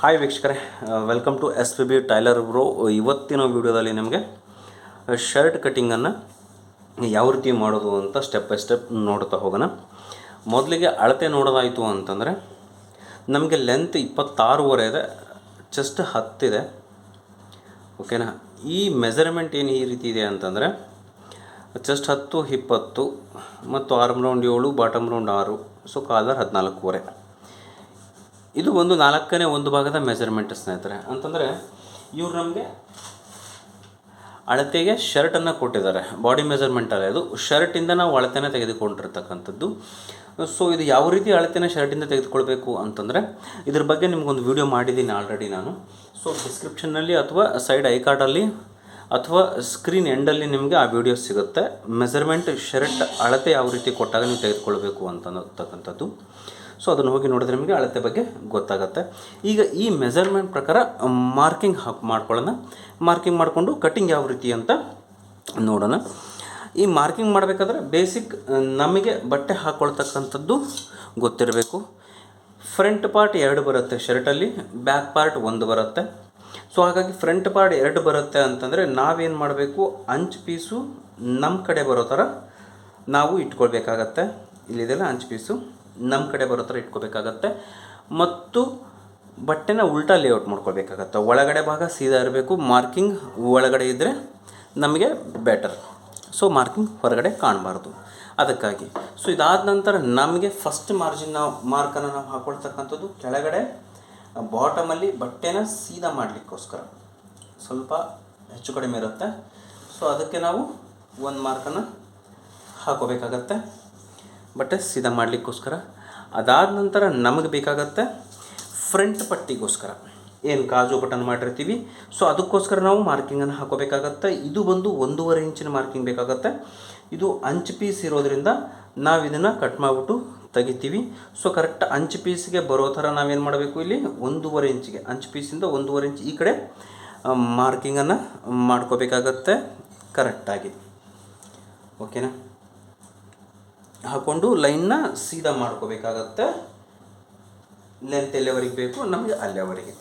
Hi ವೀಕ್ಷಕರೇ welcome to S P B tailor bro ಇವತ್ತಿನ ವಿಡಿಯೋದಲ್ಲಿ ನಿಮಗೆ ಶರ್ಟ್ ಕಟ್ಟಿಂಗನ್ನು ಯಾವ ರೀತಿ ಮಾಡೋದು ಅಂತ ಸ್ಟೆಪ್ ಬೈ ಸ್ಟೆಪ್ ನೋಡ್ತಾ ಹೋಗೋಣ. ಮೊದಲಿಗೆ ಅಳತೆ ನೋಡೋದಾಯಿತು ಅಂತಂದರೆ, ನಮಗೆ ಲೆಂತ್ ಇಪ್ಪತ್ತಾರೂವರೆ ಇದೆ ಜಸ್ಟ್ ಹತ್ತಿದೆ ಓಕೆನಾ ಈ ಮೆಜರ್ಮೆಂಟ್ ಏನು ಈ ರೀತಿ ಇದೆ ಅಂತಂದರೆ ಜಸ್ಟ್ ಹತ್ತು ಇಪ್ಪತ್ತು ಮತ್ತು ಆರ್ಮ್ ರೌಂಡ್ ಏಳು ಬಾಟಮ್ ರೌಂಡ್ ಆರು ಸೊ ಕಾಲರ್ ಹದಿನಾಲ್ಕೂವರೆ. ಇದು ಒಂದು ನಾಲ್ಕನೇ ಒಂದು ಭಾಗದ ಮೆಜರ್ಮೆಂಟ್ ಸ್ನೇಹಿತರೆ. ಅಂತಂದರೆ ಇವ್ರು ನಮಗೆ ಅಳತೆಗೆ ಶರ್ಟನ್ನು ಕೊಟ್ಟಿದ್ದಾರೆ. ಬಾಡಿ ಮೆಜರ್ಮೆಂಟ್ ಅಲ್ಲ ಇದು. ಶರ್ಟಿಂದ ನಾವು ಅಳತೆನ ತೆಗೆದುಕೊಂಡಿರ್ತಕ್ಕಂಥದ್ದು. ಸೊ ಇದು ಯಾವ ರೀತಿ ಅಳತೆನ ಶರ್ಟಿಂದ ತೆಗೆದುಕೊಳ್ಬೇಕು ಅಂತಂದರೆ, ಇದ್ರ ಬಗ್ಗೆ ನಿಮಗೊಂದು ವಿಡಿಯೋ ಮಾಡಿದ್ದೀನಿ ಆಲ್ರೆಡಿ ನಾನು. ಸೊ ಡಿಸ್ಕ್ರಿಪ್ಷನ್ನಲ್ಲಿ ಅಥವಾ ಸೈಡ್ ಐ ಕಾರ್ಡಲ್ಲಿ ಅಥವಾ ಸ್ಕ್ರೀನ್ ಎಂಡಲ್ಲಿ ನಿಮಗೆ ಆ ವಿಡಿಯೋ ಸಿಗುತ್ತೆ. ಮೆಜರ್ಮೆಂಟ್ ಶರ್ಟ್ ಅಳತೆ ಯಾವ ರೀತಿ ಕೊಟ್ಟಾಗ ನೀವು ತೆಗೆದುಕೊಳ್ಬೇಕು ಅಂತ ಅನ್ನತಕ್ಕಂಥದ್ದು ಸೊ ಅದನ್ನು ಹೋಗಿ ನೋಡಿದ್ರೆ ನಿಮಗೆ ಅಳತೆ ಬಗ್ಗೆ ಗೊತ್ತಾಗುತ್ತೆ. ಈಗ ಈ ಮೆಜರ್ಮೆಂಟ್ ಪ್ರಕಾರ ಮಾರ್ಕಿಂಗ್ ಹಾಕಿ ಮಾಡ್ಕೊಳ್ಳೋಣ. ಮಾರ್ಕಿಂಗ್ ಮಾಡಿಕೊಂಡು ಕಟಿಂಗ್ ಯಾವ ರೀತಿ ಅಂತ ನೋಡೋಣ. ಈ ಮಾರ್ಕಿಂಗ್ ಮಾಡಬೇಕಾದ್ರೆ ಬೇಸಿಕ್ ನಮಗೆ ಬಟ್ಟೆ ಹಾಕ್ಕೊಳ್ತಕ್ಕಂಥದ್ದು ಗೊತ್ತಿರಬೇಕು. ಫ್ರಂಟ್ ಪಾರ್ಟ್ ಎರಡು ಬರುತ್ತೆ ಶರ್ಟಲ್ಲಿ ಬ್ಯಾಕ್ ಪಾರ್ಟ್ ಒಂದು ಬರುತ್ತೆ. ಸೊ ಹಾಗಾಗಿ ಫ್ರಂಟ್ ಪಾರ್ಟ್ ಎರಡು ಬರುತ್ತೆ ಅಂತಂದರೆ ನಾವೇನು ಮಾಡಬೇಕು? ಅಂಚು ಪೀಸು ನಮ್ಮ ಕಡೆ ಬರೋ ಥರ ನಾವು ಇಟ್ಕೊಳ್ಬೇಕಾಗತ್ತೆ. ಇಲ್ಲಿದೆಲ್ಲ ಅಂಚು ಪೀಸು. ನಮ್ಮ ಕಡೆ ಬರೋ ಥರ ಇಟ್ಕೋಬೇಕಾಗತ್ತೆ. ಮತ್ತು ಬಟ್ಟೆನ ಉಲ್ಟಾ ಲೇಔಟ್ ಮಾಡ್ಕೋಬೇಕಾಗತ್ತೆ. ಒಳಗಡೆ ಭಾಗ ಸೀದಾ ಇರಬೇಕು. ಮಾರ್ಕಿಂಗ್ ಒಳಗಡೆ ಇದ್ದರೆ ನಮಗೆ ಬೆಟರ್ ಸೊ ಮಾರ್ಕಿಂಗ್ ಹೊರಗಡೆ ಕಾಣಬಾರ್ದು. ಅದಕ್ಕಾಗಿ. ಸೊ ಇದಾದ ನಂತರ ನಮಗೆ ಫಸ್ಟ್ ಮಾರ್ಜಿನ್ ನಾವು ಮಾರ್ಕನ್ನು ನಾವು ಹಾಕ್ಕೊಳ್ತಕ್ಕಂಥದ್ದು ಕೆಳಗಡೆ ಬಾಟಮಲ್ಲಿ ಬಟ್ಟೆನ ಸೀದಾ ಮಾಡಲಿಕ್ಕೋಸ್ಕರ. ಸ್ವಲ್ಪ ಹೆಚ್ಚು ಕಡಿಮೆ ಇರುತ್ತೆ. ಸೊ ಅದಕ್ಕೆ ನಾವು ಒಂದು ಮಾರ್ಕನ್ನು ಹಾಕೋಬೇಕಾಗತ್ತೆ. ಬಟ್ಟೆ ಸೀದಾ ಮಾಡಲಿಕ್ಕೋಸ್ಕರ. ಅದಾದ ನಂತರ ನಮಗೆ ಬೇಕಾಗತ್ತೆ ಫ್ರಂಟ್ ಪಟ್ಟಿಗೋಸ್ಕರ. ಏನು ಕಾಜು ಬಟನ್ ಮಾಡಿರ್ತೀವಿ. ಸೊ ಅದಕ್ಕೋಸ್ಕರ ನಾವು ಮಾರ್ಕಿಂಗನ್ನು ಹಾಕೋಬೇಕಾಗತ್ತೆ. ಇದು ಬಂದು ಒಂದೂವರೆ ಇಂಚಿನ ಮಾರ್ಕಿಂಗ್ ಬೇಕಾಗತ್ತೆ. ಇದು ಅಂಚು ಪೀಸ್ ಇರೋದ್ರಿಂದ ನಾವು ಇದನ್ನು ಕಟ್ ಮಾಡಿಬಿಟ್ಟು ತೆಗಿತೀವಿ. ಸೊ ಕರೆಕ್ಟ್ ಅಂಚು ಪೀಸ್ಗೆ ಬರೋ ಥರ ನಾವೇನು ಮಾಡಬೇಕು ಇಲ್ಲಿ? ಒಂದೂವರೆ ಇಂಚಿಗೆ, ಅಂಚು ಪೀಸಿಂದ ಒಂದೂವರೆ ಇಂಚ್ ಈ ಕಡೆ ಮಾರ್ಕಿಂಗನ್ನು ಮಾಡ್ಕೋಬೇಕಾಗತ್ತೆ. ಕರೆಕ್ಟಾಗಿ ಓಕೆನಾ? ಹಾಕ್ಕೊಂಡು ಲೈನ್ನ ಸೀದಾ ಮಾಡ್ಕೋಬೇಕಾಗತ್ತೆ. ಲೆಂತ್ ಎಲ್ಲಿವರೆಗೆ ಬೇಕು? ನಮಗೆ ಅಲ್ಲಿವರೆಗೆ.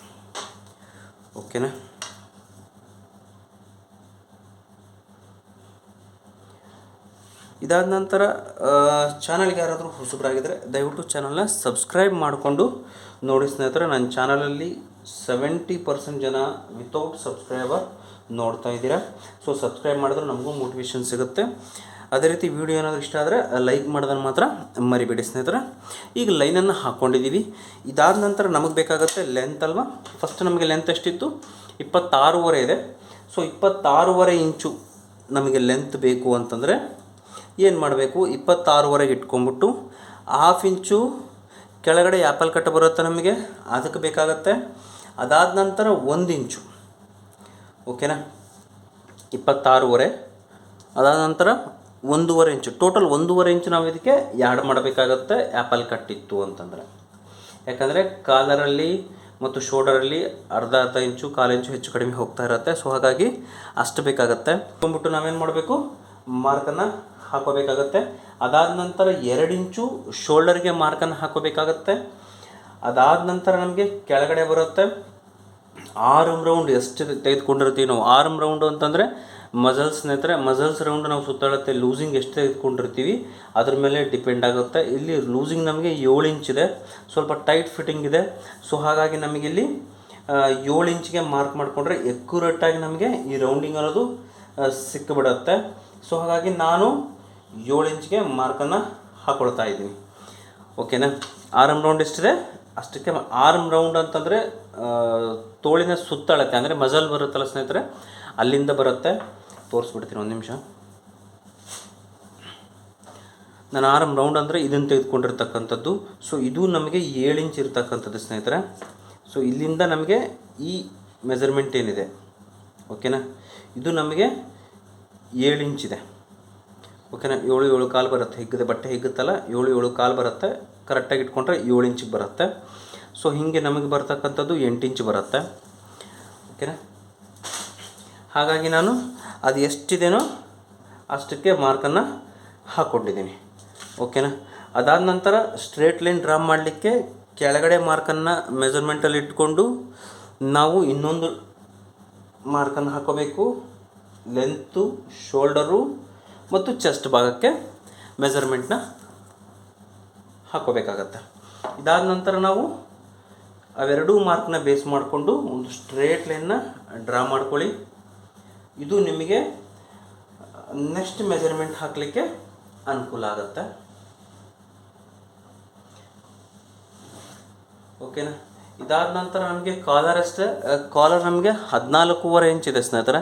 ಓಕೆನಾ ಇದಾದ ನಂತರ ಚಾನಲ್ಗೆ ಯಾರಾದರೂ ಹೊಸಬರಾಗಿದ್ದರೆ ದಯವಿಟ್ಟು ಚಾನಲ್ನ ಸಬ್ಸ್ಕ್ರೈಬ್ ಮಾಡಿಕೊಂಡು ನೋಡಿ ಸ್ನೇಹಿತರೆ ನನ್ನ ಚಾನಲಲ್ಲಿ ಸೆವೆಂಟಿ ಪರ್ಸೆಂಟ್ ಜನ ವಿತೌಟ್ ಸಬ್ಸ್ಕ್ರೈಬರ್ ನೋಡ್ತಾ ಇದ್ದೀರಾ. ಸೊ ಸಬ್ಸ್ಕ್ರೈಬ್ ಮಾಡಿದ್ರೆ ನಮಗೂ ಮೋಟಿವೇಶನ್ ಸಿಗುತ್ತೆ. ಅದೇ ರೀತಿ ವಿಡಿಯೋ ಏನಾದರೂ ಇಷ್ಟ ಆದರೆ ಲೈಕ್ ಮಾಡೋದನ್ನು ಮಾತ್ರ ಮರಿಬೇಡಿ ಸ್ನೇಹಿತರೆ. ಈಗ ಲೈನನ್ನು ಹಾಕ್ಕೊಂಡಿದ್ದೀವಿ ಇದಾದ ನಂತರ ನಮಗೆ ಬೇಕಾಗುತ್ತೆ ಲೆಂತ್ ಅಲ್ವಾ? ಫಸ್ಟ್ ನಮಗೆ ಲೆಂತ್ ಎಷ್ಟಿತ್ತು? ಇಪ್ಪತ್ತಾರೂವರೆ ಇದೆ. ಸೊ ಇಪ್ಪತ್ತಾರೂವರೆ ಇಂಚು ನಮಗೆ ಲೆಂತ್ ಬೇಕು ಅಂತಂದರೆ ಏನು ಮಾಡಬೇಕು? ಇಪ್ಪತ್ತಾರೂವರೆಗೆ ಇಟ್ಕೊಂಬಿಟ್ಟು ಹಾಫ್ ಇಂಚು ಕೆಳಗಡೆ ಆ್ಯಪಲ್ ಕಟ್ ಬರುತ್ತೆ ನಮಗೆ. ಅದಕ್ಕೆ ಬೇಕಾಗತ್ತೆ. ಅದಾದ ನಂತರ ಒಂದು ಇಂಚು. ಓಕೆನಾ ಇಪ್ಪತ್ತಾರೂವರೆ. ಅದಾದ ನಂತರ ಒಂದೂವರೆ ಇಂಚು ಟೋಟಲ್ ಒಂದೂವರೆ ಇಂಚು ನಾವು ಇದಕ್ಕೆ ಯಾಡ್ ಮಾಡಬೇಕಾಗತ್ತೆ ಆ್ಯಪಲ್ ಕಟ್ಟಿತ್ತು ಅಂತಂದರೆ. ಯಾಕಂದರೆ ಕಾಲರಲ್ಲಿ ಮತ್ತು ಶೋಲ್ಡರಲ್ಲಿ ಅರ್ಧ ಅರ್ಧ ಇಂಚು, ಕಾಲು ಇಂಚು ಹೆಚ್ಚು ಕಡಿಮೆ ಹೋಗ್ತಾ ಇರುತ್ತೆ. ಸೊ ಹಾಗಾಗಿ ಅಷ್ಟು ಬೇಕಾಗತ್ತೆ. ಬಂದ್ಬಿಟ್ಟು ನಾವೇನು ಮಾಡಬೇಕು? ಮಾರ್ಕನ್ನು ಹಾಕೋಬೇಕಾಗತ್ತೆ ಅದಾದ ನಂತರ ಎರಡು ಇಂಚು ಶೋಲ್ಡರ್ಗೆ ಮಾರ್ಕನ್ನು ಹಾಕೋಬೇಕಾಗತ್ತೆ ಅದಾದ ನಂತರ ನಮಗೆ ಕೆಳಗಡೆ ಬರುತ್ತೆ. ಆರ್ಮ್ ರೌಂಡ್ ಎಷ್ಟು ತೆಗೆದುಕೊಂಡಿರ್ತೀವಿ ನಾವು? ಆರ್ಮ್ ರೌಂಡು ಅಂತಂದರೆ ಮಸಲ್ಸ್ ಸ್ನೇಹಿತರೆ, ಮಸಲ್ಸ್ ರೌಂಡ್ ನಾವು ಸುತ್ತಾಡುತ್ತೆ ಲೂಸಿಂಗ್ ಎಷ್ಟು ತೆಗೆದುಕೊಂಡಿರ್ತೀವಿ ಅದ್ರ ಮೇಲೆ ಡಿಪೆಂಡ್ ಆಗುತ್ತೆ. ಇಲ್ಲಿ ಲೂಸಿಂಗ್ ನಮಗೆ ಏಳು ಇಂಚ್ ಇದೆ, ಸ್ವಲ್ಪ ಟೈಟ್ ಫಿಟ್ಟಿಂಗ್ ಇದೆ. ಸೊ ಹಾಗಾಗಿ ನಮಗಿಲ್ಲಿ ಏಳು ಇಂಚಿಗೆ ಮಾರ್ಕ್ ಮಾಡಿಕೊಂಡ್ರೆ ಎಕ್ಯುರೇಟಾಗಿ ನಮಗೆ ಈ ರೌಂಡಿಂಗ್ ಅನ್ನೋದು ಸಿಕ್ಕಿಬಿಡುತ್ತೆ ಸೊ ಹಾಗಾಗಿ ನಾನು ಏಳು ಇಂಚ್ಗೆ ಮಾರ್ಕನ್ನು ಹಾಕೊಳ್ತಾ ಇದ್ದೀನಿ. ಓಕೆನಾ ಆರ್ಮ್ ರೌಂಡ್ ಎಷ್ಟಿದೆ? ಅಷ್ಟಕ್ಕೆ ಆರ್ಮ್ ರೌಂಡ್ ಅಂತಂದರೆ ತೋಳಿನ ಸುತ್ತಳತೆ ಅಂದರೆ ಮಜಲ್ ಬರುತ್ತಲ್ಲ ಸ್ನೇಹಿತರೆ, ಅಲ್ಲಿಂದ ಬರುತ್ತೆ. ತೋರಿಸ್ಬಿಡ್ತೀನಿ ಒಂದು ನಿಮಿಷ. ನಾನು ಆರ್ಮ್ ರೌಂಡ್ ಅಂದರೆ ಇದನ್ನು ತೆಗೆದುಕೊಂಡಿರ್ತಕ್ಕಂಥದ್ದು. ಸೊ ಇದು ನಮಗೆ ಏಳು ಇಂಚ್ ಇರ್ತಕ್ಕಂಥದ್ದು ಸ್ನೇಹಿತರೆ. ಸೊ ಇಲ್ಲಿಂದ ನಮಗೆ ಈ ಮೆಜರ್ಮೆಂಟ್ ಏನಿದೆ? ಓಕೆನಾ ಇದು ನಮಗೆ ಏಳು ಇಂಚಿದೆ ಓಕೆನಾ ಏಳು ಏಳು ಕಾಲು ಬರುತ್ತೆ. ಹಿಗ್ಗದೆ ಬಟ್ಟೆ ಹಿಗ್ಗುತ್ತಲ್ಲ? ಏಳು ಏಳು ಕಾಲು ಬರುತ್ತೆ. ಕರೆಕ್ಟಾಗಿ ಇಟ್ಕೊಂಡ್ರೆ ಏಳು ಇಂಚಿಗೆ ಬರುತ್ತೆ. ಸೊ ಹೀಗೆ ನಮಗೆ ಬರ್ತಕ್ಕಂಥದ್ದು ಎಂಟು ಇಂಚ್ ಬರುತ್ತೆ. ಓಕೆನಾ ಹಾಗಾಗಿ ನಾನು ಅದು ಎಷ್ಟಿದೆಯೋ ಅಷ್ಟಕ್ಕೆ ಮಾರ್ಕನ್ನು ಹಾಕ್ಕೊಂಡಿದ್ದೀನಿ. ಓಕೆನಾ? ಅದಾದ ನಂತರ ಸ್ಟ್ರೇಟ್ ಲೈನ್ ಡ್ರಾ ಮಾಡಲಿಕ್ಕೆ ಕೆಳಗಡೆ ಮಾರ್ಕನ್ನು ಮೆಜರ್ಮೆಂಟಲ್ಲಿ ಇಟ್ಕೊಂಡು ನಾವು ಇನ್ನೊಂದು ಮಾರ್ಕನ್ನು ಹಾಕೋಬೇಕು ಲೆಂತು, ಶೋಲ್ಡರು ಮತ್ತು ಚೆಸ್ಟ್ ಭಾಗಕ್ಕೆ ಮೆಜರ್ಮೆಂಟ್ನ ಹಾಕೋಬೇಕಾಗತ್ತೆ ಇದಾದ ನಂತರ ನಾವು ಅವೆರಡೂ ಮಾರ್ಕ್ನ ಬೇಸ್ ಮಾಡಿಕೊಂಡು ಒಂದು ಸ್ಟ್ರೇಟ್ ಲೈನ್ನ ಡ್ರಾ ಮಾಡ್ಕೊಳ್ಳಿ. ಇದು ನಿಮಗೆ ನೆಕ್ಸ್ಟ್ ಮೆಜರ್ಮೆಂಟ್ ಹಾಕಲಿಕ್ಕೆ ಅನುಕೂಲ ಆಗುತ್ತೆ. ಓಕೆನಾ ಇದಾದ ನಂತರ ನಮಗೆ ಕಾಲರ್ ಅಷ್ಟೇ ಕಾಲರ್ ನಮಗೆ ಹದಿನಾಲ್ಕೂವರೆ ಇಂಚ್ ಇದೆ ಸ್ನೇಹಿತರೆ.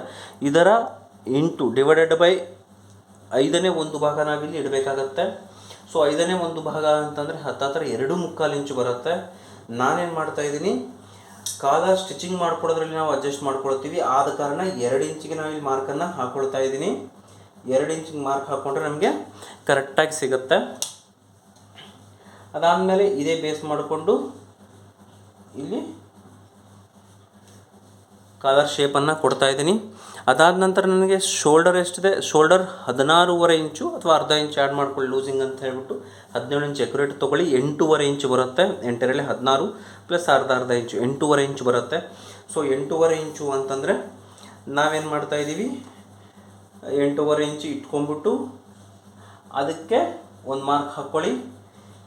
ಇದರ ಇಂಟು ಡಿವೈಡೆಡ್ ಬೈ ಐದನೇ ಒಂದು ಭಾಗ ನಾವಿಲ್ಲಿ ಇಡಬೇಕಾಗತ್ತೆ. ಸೊ ಐದನೇ ಒಂದು ಭಾಗ ಅಂತಂದರೆ ಹತ್ತತ್ರ ಎರಡು ಮುಕ್ಕಾಲು ಇಂಚು ಬರುತ್ತೆ. ನಾನೇನು ಮಾಡ್ತಾ ಕಾಲರ್ ಸ್ಟಿಚಿಂಗ್ ಮಾಡ್ಕೊಳ್ಳೋದ್ರಲ್ಲಿ ನಾವು ಅಡ್ಜಸ್ಟ್ ಮಾಡ್ಕೊಳ್ತೀವಿ. ಆದ ಕಾರಣ ಎರಡು ಇಂಚಿಗೆ ನಾವು ಇಲ್ಲಿ ಮಾರ್ಕನ್ನು ಹಾಕ್ಕೊಳ್ತಾ ಇದ್ದೀನಿ. ಎರಡು ಇಂಚಿಗೆ ಮಾರ್ಕ್ ಹಾಕ್ಕೊಂಡ್ರೆ ನಮಗೆ ಕರೆಕ್ಟಾಗಿ ಸಿಗುತ್ತೆ. ಅದಾದಮೇಲೆ ಇದೇ ಬೇಸ್ ಮಾಡಿಕೊಂಡು ಇಲ್ಲಿ ಕಾಲರ್ ಶೇಪನ್ನು ಕೊಡ್ತಾ ಇದ್ದೀನಿ. ಅದಾದ ನಂತರ ನನಗೆ ಶೋಲ್ಡರ್ ಎಷ್ಟಿದೆ? ಶೋಲ್ಡರ್ ಹದಿನಾರೂವರೆ ಇಂಚು ಅಥವಾ ಅರ್ಧ ಇಂಚು ಆ್ಯಡ್ ಮಾಡ್ಕೊಳ್ಳಿ ಲೂಸಿಂಗ್ ಅಂತ ಹೇಳ್ಬಿಟ್ಟು ಹದಿನೇಳು ಇಂಚ್ ಎಕ್ಯುರೇಟ್ ತೊಗೊಳ್ಳಿ, ಎಂಟೂವರೆ ಇಂಚು ಬರುತ್ತೆ. ಎಂಟರಲ್ಲಿ ಹದಿನಾರು ಪ್ಲಸ್ ಅರ್ಧ ಅರ್ಧ ಇಂಚು, ಎಂಟೂವರೆ ಇಂಚು ಬರುತ್ತೆ. ಸೊ ಎಂಟೂವರೆ ಇಂಚು ಅಂತಂದರೆ ನಾವೇನು ಮಾಡ್ತಾ ಇದ್ದೀವಿ? ಎಂಟೂವರೆ ಇಂಚು ಇಟ್ಕೊಂಡ್ಬಿಟ್ಟು ಅದಕ್ಕೆ ಒಂದು ಮಾರ್ಕ್ ಹಾಕ್ಕೊಳ್ಳಿ.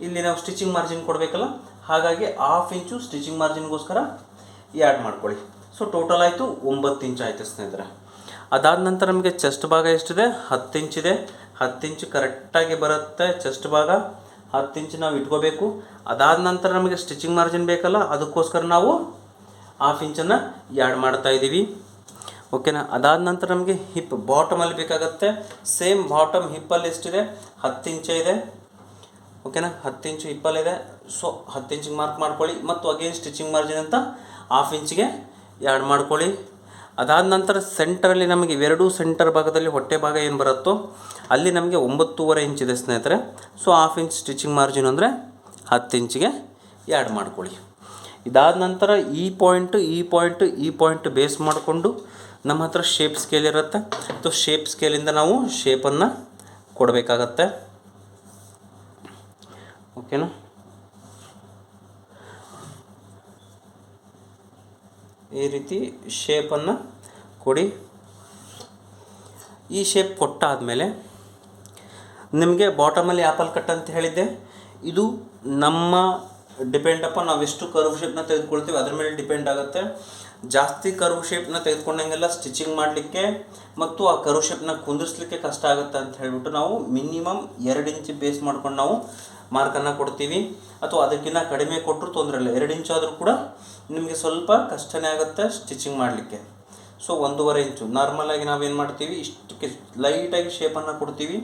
ಇಲ್ಲಿ ನಾವು ಸ್ಟಿಚಿಂಗ್ ಮಾರ್ಜಿನ್ ಕೊಡಬೇಕಲ್ಲ? ಹಾಗಾಗಿ ಹಾಫ್ ಇಂಚು ಸ್ಟಿಚಿಂಗ್ ಮಾರ್ಜಿನ್ಗೋಸ್ಕರ ಆ್ಯಡ್ ಮಾಡ್ಕೊಳ್ಳಿ. ಸೊ ಟೋಟಲ್ ಆಯಿತು ಒಂಬತ್ತು ಇಂಚ್ ಆಯಿತು ಸ್ನೇಹಿತರೆ. ಅದಾದ ನಂತರ ನಮಗೆ ಚೆಸ್ಟ್ ಭಾಗ ಎಷ್ಟಿದೆ? ಹತ್ತು ಇಂಚಿದೆ ಹತ್ತು ಇಂಚು ಕರೆಕ್ಟಾಗಿ ಬರುತ್ತೆ ಚೆಸ್ಟ್ ಭಾಗ. ಹತ್ತು ಇಂಚು ನಾವು ಇಟ್ಕೋಬೇಕು. ಅದಾದ ನಂತರ ನಮಗೆ ಸ್ಟಿಚಿಂಗ್ ಮಾರ್ಜಿನ್ ಬೇಕಲ್ಲ, ಅದಕ್ಕೋಸ್ಕರ ನಾವು ಹಾಫ್ ಇಂಚನ್ನು ಆ್ಯಡ್ ಮಾಡ್ತಾ ಇದ್ದೀವಿ. ಓಕೆನಾ ಅದಾದ ನಂತರ ನಮಗೆ ಹಿಪ್ ಬಾಟಮಲ್ಲಿ ಬೇಕಾಗುತ್ತೆ. ಸೇಮ್ ಬಾಟಮ್ ಹಿಪ್ಪಲ್ಲಿ ಎಷ್ಟಿದೆ? ಹತ್ತು ಇಂಚ ಇದೆ. ಓಕೆನಾ ಹತ್ತು ಇಂಚು ಹಿಪ್ಪಲ್ಲಿದೆ ಸೊ ಹತ್ತು ಇಂಚಿಗೆ ಮಾರ್ಕ್ ಮಾಡ್ಕೊಳ್ಳಿ. ಮತ್ತು ಅಗೇನ್ ಸ್ಟಿಚಿಂಗ್ ಮಾರ್ಜಿನ್ ಅಂತ ಹಾಫ್ ಇಂಚಿಗೆ ಆ್ಯಡ್ ಮಾಡ್ಕೊಳ್ಳಿ. ಅದಾದ ನಂತರ ಸೆಂಟರಲ್ಲಿ ನಮಗೆ ಎರಡೂ ಸೆಂಟರ್ ಭಾಗದಲ್ಲಿ ಹೊಟ್ಟೆ ಭಾಗ ಏನು ಬರುತ್ತೋ ಅಲ್ಲಿ ನಮಗೆ ಒಂಬತ್ತೂವರೆ ಇಂಚಿದೆ ಸ್ನೇಹಿತರೆ. So half inch stitching margin ಅಂದರೆ ಹತ್ತು ಇಂಚಿಗೆ ಆ್ಯಡ್ ಮಾಡ್ಕೊಳ್ಳಿ. ಇದಾದ ನಂತರ ಈ ಪಾಯಿಂಟು ಈ ಪಾಯಿಂಟ್ ಈ ಪಾಯಿಂಟ್ ಬೇಸ್ ಮಾಡಿಕೊಂಡು ನಮ್ಮ ಹತ್ರ ಶೇಪ್ ಸ್ಕೇಲ್ ಇರುತ್ತೆ. ಸೊ ಶೇಪ್ ಸ್ಕೇಲಿಂದ ನಾವು ಶೇಪನ್ನು ಕೊಡಬೇಕಾಗತ್ತೆ. ಓಕೆನಾ ಈ ರೀತಿ ಶೇಪನ್ನು ಕೊಡಿ. ಈ ಶೇಪ್ ಕೊಟ್ಟಾದಮೇಲೆ ನಿಮಗೆ ಬಾಟಮಲ್ಲಿ ಆ್ಯಪಲ್ ಕಟ್ ಅಂತ ಹೇಳಿದ್ದೆ. ಇದು ನಮ್ಮ ಡಿಪೆಂಡ್ ಅಪ್ಪ ನಾವು ಎಷ್ಟು ಕರ್ವ್ ಶೇಪ್ನ ತೆಗೆದುಕೊಳ್ತೀವಿ, ಅದ್ರ ಮೇಲೆ ಡಿಪೆಂಡ್ ಆಗುತ್ತೆ. ಜಾಸ್ತಿ ಕರ್ವ್ ಶೇಪ್ನ ತೆಗೆದುಕೊಂಡಂಗೆಲ್ಲ ಸ್ಟಿಚಿಂಗ್ ಮಾಡಲಿಕ್ಕೆ ಮತ್ತು ಆ ಕರ್ವ್ ಶೇಪ್ನ ಕುಂದಿರ್ಸ್ಲಿಕ್ಕೆ ಕಷ್ಟ ಆಗುತ್ತೆ ಅಂತ ಹೇಳ್ಬಿಟ್ಟು ನಾವು ಮಿನಿಮಮ್ ಎರಡು ಇಂಚ್ ಬೇಸ್ ಮಾಡ್ಕೊಂಡು ನಾವು ಮಾರ್ಕನ್ನು ಕೊಡ್ತೀವಿ. ಅಥವಾ ಅದಕ್ಕಿಂತ ಕಡಿಮೆ ಕೊಟ್ಟರು ತೊಂದರೆ ಇಲ್ಲ. ಎರಡು ಇಂಚ್ ಆದರೂ ಕೂಡ ನಿಮಗೆ ಸ್ವಲ್ಪ ಕಷ್ಟನೇ ಆಗುತ್ತೆ ಸ್ಟಿಚಿಂಗ್ ಮಾಡಲಿಕ್ಕೆ. ಸೊ ಒಂದೂವರೆ ಇಂಚು. ನಾರ್ಮಲಾಗಿ ನಾವೇನು ಮಾಡ್ತೀವಿ? ಇಷ್ಟಕ್ಕೆ ಲೈಟಾಗಿ ಶೇಪನ್ನು ಕೊಡ್ತೀವಿ.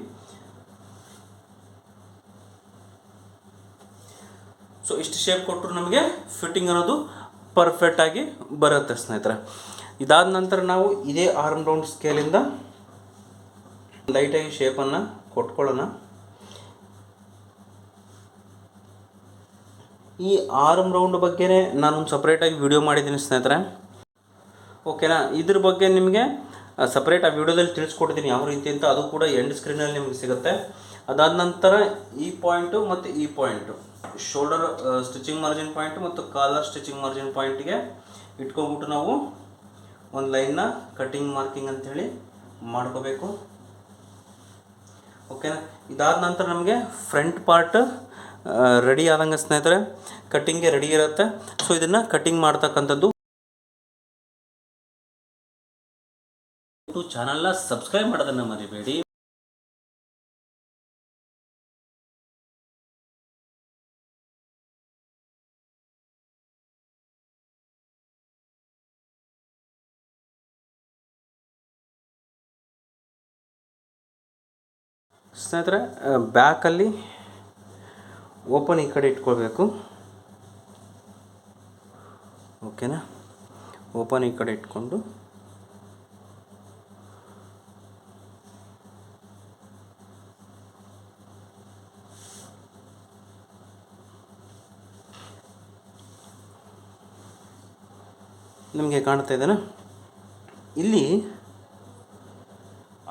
ಸೊ ಇಷ್ಟು ಶೇಪ್ ಕೊಟ್ಟರು ನಮಗೆ ಫಿಟ್ಟಿಂಗ್ ಅನ್ನೋದು ಪರ್ಫೆಕ್ಟಾಗಿ ಬರುತ್ತೆ ಸ್ನೇಹಿತರೆ. ಇದಾದ ನಂತರ ನಾವು ಇದೇ ಆರ್ಮ್ ರೌಂಡ್ ಸ್ಕೇಲಿಂದ ಲೈಟಾಗಿ ಶೇಪನ್ನು ಕೊಟ್ಕೊಳ್ಳೋಣ. ಈ ಆರ್ಮ್ ರೌಂಡ್ ಬಗ್ಗೆನೇ ನಾನೊಂದು ಸಪ್ರೇಟಾಗಿ ವಿಡಿಯೋ ಮಾಡಿದ್ದೀನಿ ಸ್ನೇಹಿತರೆ. ಓಕೆನಾ ಇದ್ರ ಬಗ್ಗೆ ನಿಮಗೆ ಸಪ್ರೇಟ್ ಆ ವಿಡಿಯೋದಲ್ಲಿ ತಿಳಿಸ್ಕೊಡ್ತೀನಿ ಯಾವ ರೀತಿ ಅಂತ, ಅದು ಕೂಡ ಎಂಡ್ ಸ್ಕ್ರೀನಲ್ಲಿ ನಿಮಗೆ ಸಿಗುತ್ತೆ. ಅದಾದ ನಂತರ ಈ ಪಾಯಿಂಟು ಮತ್ತು ಈ point shoulder stitching margin point ಮತ್ತು ಕಾಲರ್ ಸ್ಟಿಚಿಂಗ್ ಮಾರ್ಜಿನ್ ಪಾಯಿಂಟ್ಗೆ ಇಟ್ಕೊಂಡ್ಬಿಟ್ಟು ನಾವು ಒಂದು ಲೈನ್ನ ಕಟಿಂಗ್ ಮಾರ್ಕಿಂಗ್ ಅಂಥೇಳಿ ಮಾಡ್ಕೋಬೇಕು. ಓಕೆನಾ ಇದಾದ ನಂತರ ನಮಗೆ ಫ್ರಂಟ್ ಪಾರ್ಟ್ ರೆಡಿ ಆದಂಗೆ ಸ್ನೇಹಿತರೆ ಕಟ್ಟಿಂಗ್ಗೆ ರೆಡಿ ಇರುತ್ತೆ. ಸೊ ಇದನ್ನು ಕಟ್ಟಿಂಗ್ ಮಾಡ್ತಕ್ಕಂಥದ್ದು. ಚಾನಲ್ನ ಸಬ್ಸ್ಕ್ರೈಬ್ ಮಾಡೋದನ್ನು ಮರಿಬೇಡಿ. ಸ್ನೇಹಿತರೆ ಬ್ಯಾಕಲ್ಲಿ ಓಪನ್ ಈ ಕಡೆ ಇಟ್ಕೊಳ್ಬೇಕು. ಓಕೆನಾ? ಓಪನ್ ಈ ಕಡೆ ಇಟ್ಕೊಂಡು. ನಿಮಗೆ ಕಾಣ್ತಾ ಇದ್ದಾನೆ ಇಲ್ಲಿ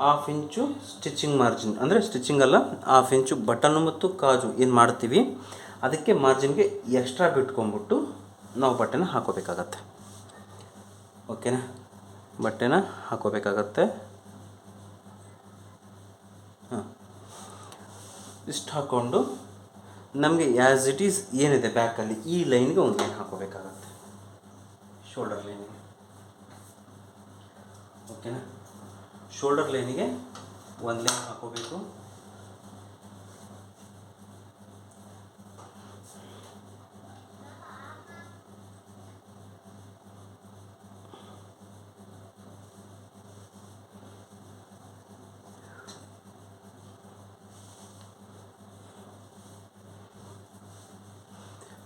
ಹಾಫ್ ಇಂಚು ಸ್ಟಿಚಿಂಗ್ ಮಾರ್ಜಿನ್ ಅಂದರೆ ಸ್ಟಿಚಿಂಗ್ ಅಲ್ಲ ಹಾಫ್ ಇಂಚು ಬಟನ್ನು ಮತ್ತು ಕಾಜು ಏನು ಮಾಡ್ತೀವಿ? ಅದಕ್ಕೆ ಮಾರ್ಜಿನ್ಗೆ ಎಕ್ಸ್ಟ್ರಾ ಬಿಟ್ಕೊಂಡ್ಬಿಟ್ಟು ನಾವು ಬಟ್ಟೆನ ಹಾಕೋಬೇಕಾಗತ್ತೆ. ಓಕೆನಾ ಬಟ್ಟೆನ ಹಾಕೋಬೇಕಾಗತ್ತೆ. ಹಾಂ. ಇಷ್ಟು ಹಾಕ್ಕೊಂಡು ನಮಗೆ ಆ್ಯಸ್ ಇಟ್ ಈಸ್ ಏನಿದೆ ಬ್ಯಾಕಲ್ಲಿ ಈ ಲೈನ್ಗೆ ಒಂದು ಲೈನ್ ಹಾಕೋಬೇಕಾಗತ್ತೆ. ಶೋಲ್ಡರ್ ಲೈನಿಗೆ ಓಕೆನಾ ಶೋಲ್ಡರ್ ಲೈನಿಗೆ ಒಂದು ಲೈನ್ ಹಾಕೋಬೇಕು.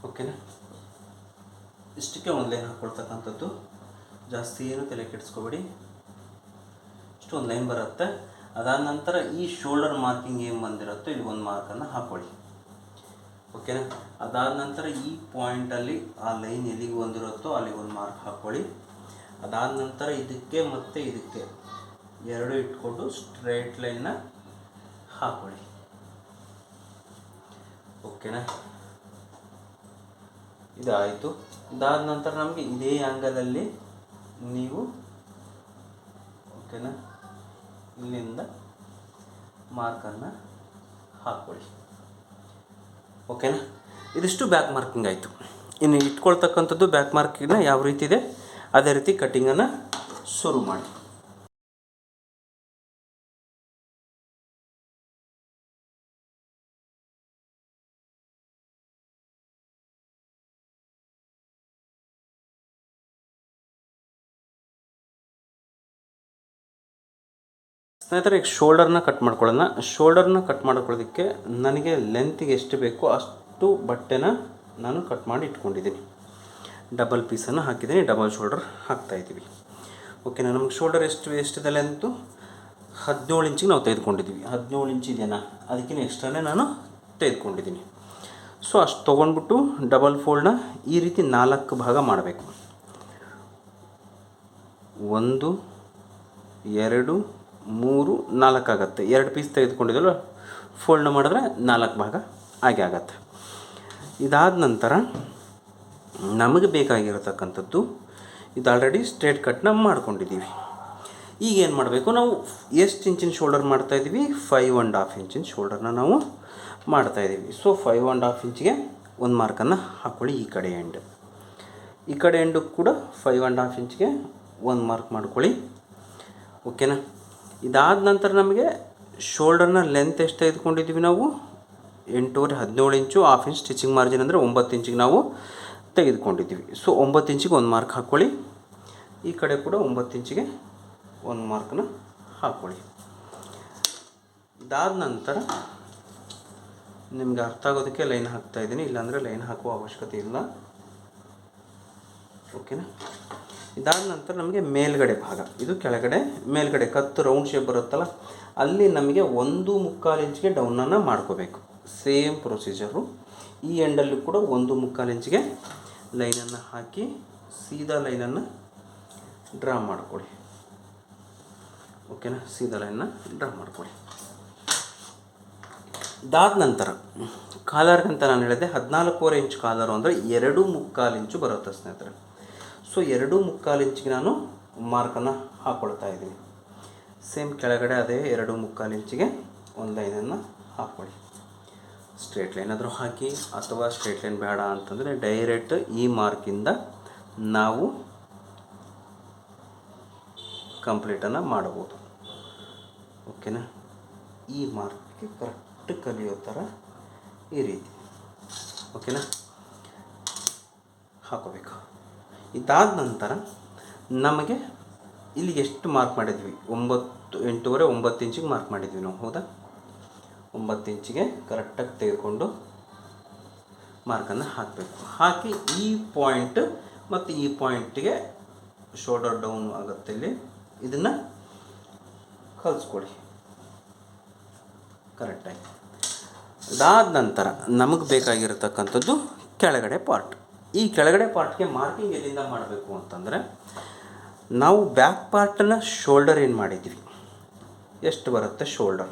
ಓಕೆನಾ ಇಷ್ಟಕ್ಕೆ ಒಂದು ಲೈನ್ ಹಾಕ್ಕೊಳ್ತಕ್ಕಂಥದ್ದು ಜಾಸ್ತಿ ಏನು ತಲೆ ಕೆಡಿಸ್ಕೋಬೇಡಿ. ಇಷ್ಟು ಲೈನ್ ಬರುತ್ತೆ. ಅದಾದ ನಂತರ ಈ ಶೋಲ್ಡರ್ ಮಾರ್ಕಿಂಗ್ ಏನು ಬಂದಿರುತ್ತೋ ಇಲ್ಲಿ ಒಂದು ಮಾರ್ಕನ್ನು ಹಾಕ್ಕೊಳ್ಳಿ ಓಕೆನಾ ಅದಾದ ನಂತರ ಈ ಪಾಯಿಂಟಲ್ಲಿ ಆ ಲೈನ್ ಎಲ್ಲಿಗೆ ಬಂದಿರುತ್ತೋ ಅಲ್ಲಿಗೆ ಒಂದು ಮಾರ್ಕ್ ಹಾಕ್ಕೊಳ್ಳಿ ಅದಾದ ನಂತರ ಇದಕ್ಕೆ ಮತ್ತು ಇದಕ್ಕೆ ಎರಡು ಇಟ್ಕೊಂಡು ಸ್ಟ್ರೈಟ್ ಲೈನ್ನ ಹಾಕ್ಕೊಳ್ಳಿ ಓಕೆನಾ ಇದಾಯಿತು. ಇದಾದ ನಂತರ ನಮಗೆ ಇದೇ ಆ್ಯಂಗಲಲ್ಲಿ ನೀವು ಓಕೆನಾ ಇಲ್ಲಿಂದ ಮಾರ್ಕನ್ನು ಹಾಕ್ಕೊಳ್ಳಿ. ಓಕೆನಾ ಇದಿಷ್ಟು ಬ್ಯಾಕ್ ಮಾರ್ಕಿಂಗ್ ಆಯಿತು. ಇನ್ನು ಇಟ್ಕೊಳ್ತಕ್ಕಂಥದ್ದು ಬ್ಯಾಕ್ ಮಾರ್ಕಿಂಗ್ನ ಯಾವ ರೀತಿ ಇದೆ, ಅದೇ ರೀತಿ ಕಟ್ಟಿಂಗನ್ನು ಶುರು ಮಾಡಿ. ಸ್ನೇಹಿತರೆ, ಈಗ ಶೋಲ್ಡರ್ನ ಕಟ್ ಮಾಡ್ಕೊಳ್ಳೋಣ. ಶೋಲ್ಡರ್ನ ಕಟ್ ಮಾಡ್ಕೊಳ್ಳೋದಕ್ಕೆ ನನಗೆ ಲೆಂತಿಗೆ ಎಷ್ಟು ಬೇಕೋ ಅಷ್ಟು ಬಟ್ಟೆನ ನಾನು ಕಟ್ ಮಾಡಿ ಇಟ್ಕೊಂಡಿದ್ದೀನಿ. ಡಬಲ್ ಪೀಸನ್ನು ಹಾಕಿದ್ದೀನಿ, ಡಬಲ್ ಶೋಲ್ಡರ್ ಹಾಕ್ತಾಯಿದ್ದೀವಿ ಓಕೆನಾ ನಮ್ಗೆ ಶೋಲ್ಡರ್ ಎಷ್ಟು, ಎಷ್ಟಿದೆ ಲೆಂತು? ಹದಿನೇಳು ಇಂಚಿಗೆ ನಾವು ತೆಗೆದುಕೊಂಡಿದ್ದೀವಿ. ಹದಿನೇಳು ಇಂಚ್ ಇದೆಯಾ? ಅದಕ್ಕಿಂತ ಎಕ್ಸ್ಟ್ರಾನೇ ನಾನು ತೆಗೆದುಕೊಂಡಿದ್ದೀನಿ. ಸೊ ಅಷ್ಟು ತೊಗೊಂಡ್ಬಿಟ್ಟು ಡಬಲ್ ಫೋಲ್ಡ್ನ ಈ ರೀತಿ ನಾಲ್ಕು ಭಾಗ ಮಾಡಬೇಕು. ಒಂದು, ಎರಡು ಮೂರು, ನಾಲ್ಕು ಆಗುತ್ತೆ. ಎರಡು ಪೀಸ್ ತೆಗೆದುಕೊಂಡಿದ್ದಲ್ಲ ಫೋಲ್ಡ್ ಮಾಡಿದ್ರೆ ನಾಲ್ಕು ಭಾಗ ಹಾಗೆ ಆಗತ್ತೆ. ಇದಾದ ನಂತರ ನಮಗೆ ಬೇಕಾಗಿರತಕ್ಕಂಥದ್ದು, ಇದು ಆಲ್ರೆಡಿ ಸ್ಟ್ರೇಟ್ ಕಟ್ನ ಮಾಡ್ಕೊಂಡಿದ್ದೀವಿ. ಈಗ ಏನು ಮಾಡಬೇಕು ನಾವು? ಎಷ್ಟು ಇಂಚಿನ ಶೋಲ್ಡರ್ ಮಾಡ್ತಾಯಿದ್ದೀವಿ ಫೈವ್ ಆ್ಯಂಡ್ ಹಾಫ್ ಇಂಚಿನ ಶೋಲ್ಡರ್ನ ನಾವು ಮಾಡ್ತಾಯಿದ್ದೀವಿ ಸೊ ಫೈವ್ ಆ್ಯಂಡ್ ಹಾಫ್ ಇಂಚಿಗೆ ಒಂದು ಮಾರ್ಕನ್ನು ಹಾಕ್ಕೊಳ್ಳಿ ಈ ಕಡೆ ಎಂಡ್ ಈ ಕಡೆ ಎಂಡು ಕೂಡ ಫೈವ್ ಆ್ಯಂಡ್ ಹಾಫ್ ಇಂಚಿಗೆ ಒಂದು ಮಾರ್ಕ್ ಮಾಡ್ಕೊಳ್ಳಿ. ಓಕೆನಾ ಇದಾದ ನಂತರ ನಮಗೆ ಶೋಲ್ಡರ್ನ ಲೆಂತ್ ಎಷ್ಟು ತೆಗೆದುಕೊಂಡಿದ್ದೀವಿ ನಾವು? ಎಂಟೂವರೆ ಹದಿನೇಳು inch half inch stitching margin ಅಂದರೆ ಒಂಬತ್ತು ಇಂಚಿಗೆ ನಾವು ತೆಗೆದುಕೊಂಡಿದ್ದೀವಿ. ಸೊ ಒಂಬತ್ತು ಇಂಚಿಗೆ ಒಂದು ಮಾರ್ಕ್ ಹಾಕ್ಕೊಳ್ಳಿ ಈ ಕಡೆ ಕೂಡ ಒಂಬತ್ತು ಇಂಚಿಗೆ ಒಂದು ಮಾರ್ಕ್ನ ಹಾಕ್ಕೊಳ್ಳಿ ಇದಾದ ನಂತರ ನಿಮಗೆ ಅರ್ಥ ಆಗೋದಕ್ಕೆ ಲೈನ್ ಹಾಕ್ತಾ ಇದ್ದೀನಿ. ಇಲ್ಲಾಂದರೆ ಲೈನ್ ಹಾಕುವ ಅವಶ್ಯಕತೆ ಇಲ್ಲ. ಓಕೆನಾ ಇದಾದ ನಂತರ ನಮಗೆ ಮೇಲ್ಗಡೆ ಭಾಗ, ಇದು ಕೆಳಗಡೆ, ಮೇಲ್ಗಡೆ ಕತ್ತು ರೌಂಡ್ ಶೇಪ್ ಬರುತ್ತಲ್ಲ, ಅಲ್ಲಿ ನಮಗೆ ಒಂದು ಮುಕ್ಕಾಲು ಇಂಚಿಗೆ ಡೌನನ್ನು ಮಾಡ್ಕೋಬೇಕು. ಸೇಮ್ ಪ್ರೊಸೀಜರು ಈ ಎಂಡಲ್ಲೂ ಕೂಡ ಒಂದು ಮುಕ್ಕಾಲು ಇಂಚಿಗೆ ಲೈನನ್ನು ಹಾಕಿ, ಸೀದಾ ಲೈನನ್ನು ಡ್ರಾ ಮಾಡ್ಕೊಳ್ಳಿ. ಓಕೆನಾ ಸೀದಾ ಲೈನನ್ನು ಡ್ರಾ ಮಾಡ್ಕೊಳ್ಳಿ. ಇದಾದ ನಂತರ ಕಾಲರ್ಗಂತ ನಾನು ಹೇಳಿದೆ ಹದಿನಾಲ್ಕೂವರೆ ಇಂಚ್ ಕಾಲರು ಅಂದರೆ ಎರಡು ಮುಕ್ಕಾಲು ಇಂಚು ಬರುತ್ತೆ ಸ್ನೇಹಿತರೆ. ಸೊ ಎರಡು ಮುಕ್ಕಾಲು ಇಂಚಿಗೆ ನಾನು ಮಾರ್ಕನ್ನು ಹಾಕ್ಕೊಳ್ತಾ ಇದ್ದೀನಿ. ಸೇಮ್ ಕೆಳಗಡೆ ಅದೇ ಎರಡು ಮುಕ್ಕಾಲು ಇಂಚಿಗೆ ಒಂದು ಲೈನನ್ನು ಹಾಕ್ಕೊಳ್ಳಿ. ಸ್ಟ್ರೇಟ್ ಲೈನ್ ಆದರೂ ಹಾಕಿ ಅಥವಾ ಸ್ಟ್ರೇಟ್ ಲೈನ್ ಬೇಡ ಅಂತಂದರೆ ಡೈರೆಕ್ಟ್ ಈ ಮಾರ್ಕಿಂದ ನಾವು ಕಂಪ್ಲೀಟನ್ನು ಮಾಡಬಹುದು. ಓಕೆನಾ? ಈ ಮಾರ್ಕ್ಗೆ ಕರೆಕ್ಟ್ ಕಲಿಯೋ ಥರ ಈ ರೀತಿ. ಓಕೆನಾ? ಹಾಕೋಬೇಕು. ಇದಾದ ನಂತರ ನಮಗೆ ಇಲ್ಲಿ ಎಷ್ಟು ಮಾರ್ಕ್ ಮಾಡಿದ್ವಿ? ಒಂಬತ್ತು, ಎಂಟೂವರೆ, ಒಂಬತ್ತು ಇಂಚಿಗೆ ಮಾರ್ಕ್ ಮಾಡಿದ್ವಿ ನಾವು, ಹೌದಾ? ಒಂಬತ್ತು ಇಂಚಿಗೆ ಕರೆಕ್ಟಾಗಿ ತೆಗೆದುಕೊಂಡು ಮಾರ್ಕನ್ನು ಹಾಕಬೇಕು. ಹಾಕಿ ಈ ಪಾಯಿಂಟ್ ಮತ್ತು ಈ ಪಾಯಿಂಟಿಗೆ ಶೋಲ್ಡರ್ ಡೌನ್ ಆಗುತ್ತೆ ಇಲ್ಲಿ. ಇದನ್ನು ಕಲಿಸ್ಕೊಡಿ. ಕರೆಕ್ಟಾಗಿ ಅದಾದ ನಂತರ ನಮಗೆ ಬೇಕಾಗಿರತಕ್ಕಂಥದ್ದು ಕೆಳಗಡೆ ಪಾರ್ಟ್ ಈ ಕೆಳಗಡೆ ಪಾರ್ಟ್ಗೆ ಮಾರ್ಕಿಂಗ್ ಎಲ್ಲಿಂದ ಮಾಡಬೇಕು ಅಂತಂದರೆ, ನಾವು ಬ್ಯಾಕ್ ಪಾರ್ಟನ್ನ ಶೋಲ್ಡರ್ ಏನು ಮಾಡಿದ್ವಿ? ಎಷ್ಟು ಬರುತ್ತೆ ಶೋಲ್ಡರ್?